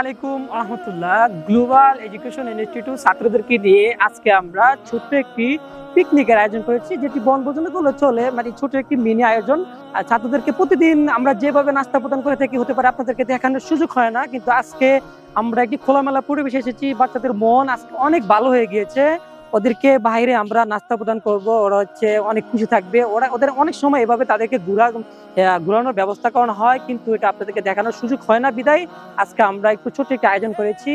আলাইকুম Ahmatullah. Global education institute ছাত্রদেরকে নিয়ে আজকে আমরা ছোট্ট একটি পিকনিকের আয়োজন করেছি, যেটি বনভোজনগুলো চলে মানে ছোট একটি মিনি আয়োজন। ছাত্রদেরকে প্রতিদিন আমরা যেভাবে নাস্তা প্রদান করে থাকি, হতে পারে আপনাদেরকে দেখানোর সুযোগ হয় না, কিন্তু আজকে আমরা একটি খোলামেলা পরিবেশে এসেছি, বাচ্চাদের মন আজকে অনেক ভালো হয়ে গিয়েছে। ওদেরকে বাইরে আমরা নাস্তা প্রদান করব ওরা হচ্ছে অনেক খুশি থাকবে। ওরা ওদের অনেক সময় এভাবে তাদেরকে ঘুরা ঘুরানোর ব্যবস্থা করানো হয় কিন্তু এটা আপনাদেরকে দেখানোর সুযোগ হয় না বিদায়। আজকে আমরা একটু ছোট্ট একটা আয়োজন করেছি।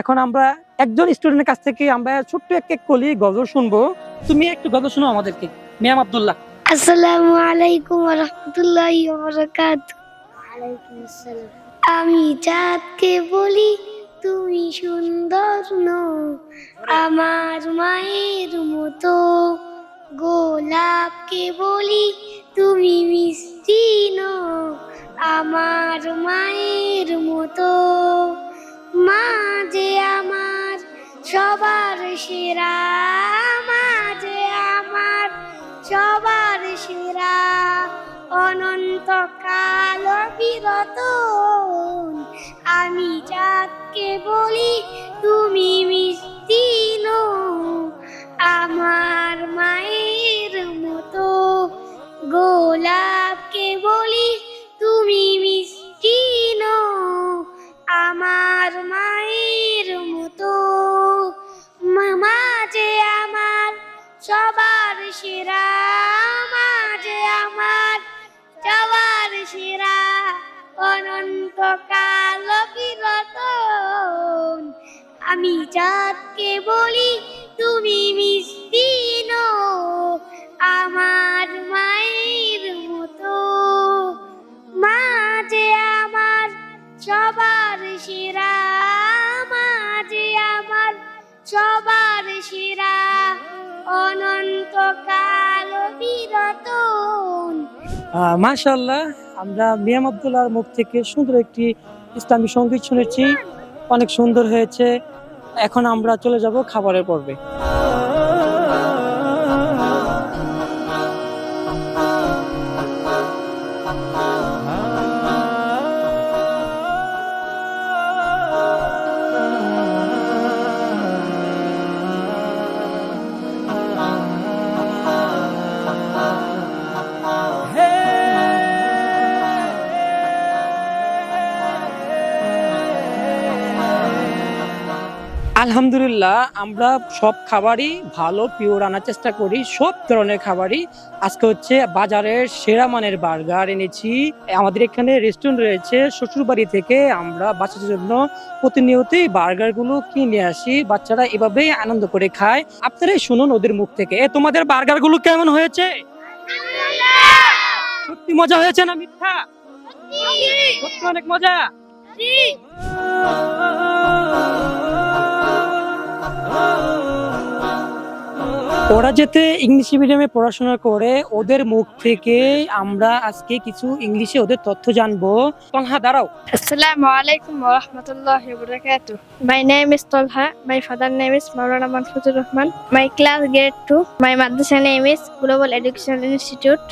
এখন আমরা একজন স্টুডেন্টের কাছ থেকে আমরা ছোট্ট এক এক কলি গজল শুনব। তুমি একটু গজল শোনো আমাদেরকে ম্যাম আব্দুল্লাহ। আসসালামু আলাইকুম রহমতুল্লাহ আমি চাঁদকে বলি তুমি সুন্দর নও আমার মায়ের মতো। গোলাপকে বলি তুমি মিষ্টি নও আমার মায়ের মতো। মা যে আমার সবার সেরা। মা যে আমার সবার সেরা। অনন্তকাল বিরত আমি যাকে বলি, তুমি মিষ্টি নও। আমার মায়ের মতো গোলাপকে বলি, তুমি মিষ্টি নও। আমার মায়ের মতো মামা যে আমার, সবার সেরা মাঝে আমার, সবার সেরা অনন্তকাল আমি চাঁদকে বলি, তুমি মিষ্টি আমার মায়ের মতো। মাঝে আমার সবার সেরা, মাঝে আমার সবার সেরা। অনন্তকাল বিরত মাশাল্লাহ আমরা মিয়াম আব্দুল্লাহর মুখ থেকে সুন্দর একটি ইসলামী সংগীত শুনেছি। অনেক সুন্দর হয়েছে। এখন আমরা চলে যাব খাবারের পর্বে আলহামদুলিল্লাহ আমরা সব খাবারই ভালো পিওর আনার চেষ্টা করি। সব ধরনের খাবারই। আজকে হচ্ছে বাজারের সেরা মানের বার্গার এনেছি। আমাদের এখানে রেস্টুরেন্ট রয়েছে। শ্বশুরবাড়ি থেকে আমরা বাচ্চাদের জন্য প্রতিনিয়তই বার্গারগুলো কিনে আসি। বাচ্চারা এভাবেই আনন্দ করে খায়। আপনারাই শুনুন ওদের মুখ থেকে। এ তোমাদের বার্গারগুলো কেমন হয়েছে? সত্যি মজা হয়েছে না মিথ্যা? সত্যি। অনেক মজা? ওরা যেতে ইংলিশ মিডিয়ামে পড়াশোনা করে, ওদের মুখ থেকে আমরা আজকে কিছু ইংলিশে ওদের তথ্য জানব। তলহা, দাঁড়াও। আসসালামু আলাইকুম রহমতুল্লাহ বরকাত my name is Talha my father name is Maulana Manfuzur Rahman my class grade two my madrasa name is global education institute